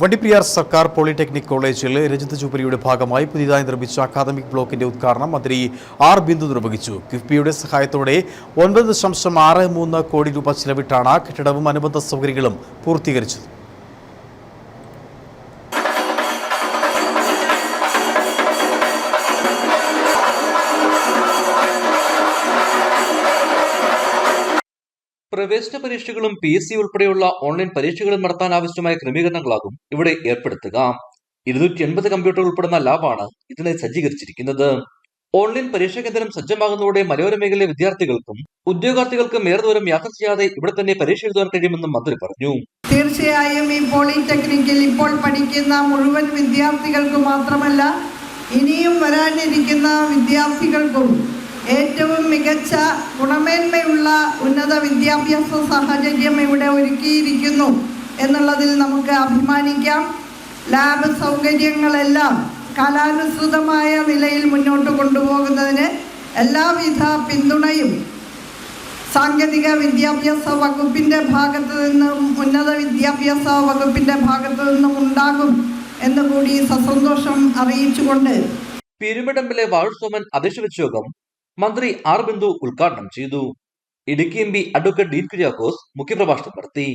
വണ്ടിപ്പെരിയാർ സർക്കാർ പോളിടെക്നിക് കോളേജിൽ രജത ജൂബിലിയുടെ ഭാഗമായി പുതിയതായി നിർമ്മിച്ച അക്കാദമിക് ബ്ലോക്കിന്റെ ഉദ്ഘാടനം മന്ത്രി ആർ ബിന്ദു നിർവഹിച്ചു. കിഫ്ബിയുടെ സഹായത്തോടെ ഒൻപത് ദശാംശം ആറ് മൂന്ന് കോടി രൂപ ചിലവിട്ടാണ് കെട്ടിടവും അനുബന്ധ സൗകര്യങ്ങളും പൂർത്തീകരിച്ചത്. പ്രവേശന പരീക്ഷകളും പി എസ് സി ഉൾപ്പെടെയുള്ള ഓൺലൈൻ പരീക്ഷകളും നടത്താൻ ആവശ്യമായ ക്രമീകരണങ്ങളാകും ഇവിടെ ഏർപ്പെടുത്തുക. ഇരുന്നൂറ്റി എൺപത് കമ്പ്യൂട്ടർ ഉൾപ്പെടുന്ന ലാബാണ് ഇതിനെ സജ്ജീകരിച്ചിരിക്കുന്നത്. ഓൺലൈൻ പരീക്ഷാ കേന്ദ്രം സജ്ജമാകുന്നതോടെ മലയോര മേഖലയിലെ വിദ്യാർത്ഥികൾക്കും ഉദ്യോഗാർത്ഥികൾക്കും ഏറെ ദൂരം യാത്ര ചെയ്യാതെ ഇവിടെ തന്നെ പരീക്ഷ എഴുതാൻ കഴിയുമെന്നും മന്ത്രി പറഞ്ഞു. തീർച്ചയായും ഈ പോളിടെക്നിക്കിൽ ഇപ്പോൾ പഠിക്കുന്ന മുഴുവൻ വിദ്യാർത്ഥികൾക്കും മാത്രമല്ല ഇനിയും വരാനിരിക്കുന്ന വിദ്യാർത്ഥികൾക്കും ഏറ്റവും മികച്ച ഗുണമേന്മയുള്ള ഉന്നത വിദ്യാഭ്യാസ സാഹചര്യം ഇവിടെ ഒരുക്കിയിരിക്കുന്നു എന്നുള്ളതിൽ നമുക്ക് അഭിമാനിക്കാം. ലാബ് സൗകര്യങ്ങളെല്ലാം കാലാനുസൃതമായ നിലയിൽ മുന്നോട്ട് കൊണ്ടുപോകുന്നതിന് എല്ലാവിധ പിന്തുണയും സാങ്കേതിക വിദ്യാഭ്യാസ വകുപ്പിന്റെ ഭാഗത്ത് നിന്നും ഉന്നത വിദ്യാഭ്യാസ വകുപ്പിന്റെ ഭാഗത്ത് നിന്നും ഉണ്ടാകും എന്ന് കൂടി സസന്തോഷം അറിയിച്ചുകൊണ്ട്. പെരുമിടമ്പിലെ വാഴ്സോമൻ യോഗം മന്ത്രി ആർ ബിന്ദു ഉദ്ഘാടനം ചെയ്തു. Idukki M P advocate Dean Kuriakose മുഖ്യപ്രഭാഷണം നടത്തി.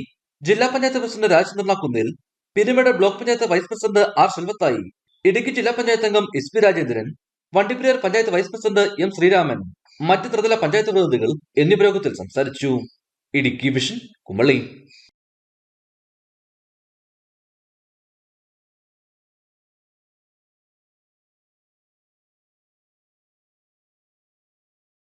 ജില്ലാ പഞ്ചായത്ത് പ്രസിഡന്റ് രാജചന്ദ്രന കുന്നിൽ Perumedu block panchayat vice president R Selvathai Idukki ജില്ലാ പഞ്ചായത്ത് അംഗം S P Rajendran Vandiperiyar panchayat vice president M Sreeraman മറ്റ് ത്രിതല പഞ്ചായത്ത് പ്രതിനിധികൾ എന്നിവരോഗത്തിൽ സംസാരിച്ചു. ഇടുക്കി വിഷൻ കുമളി.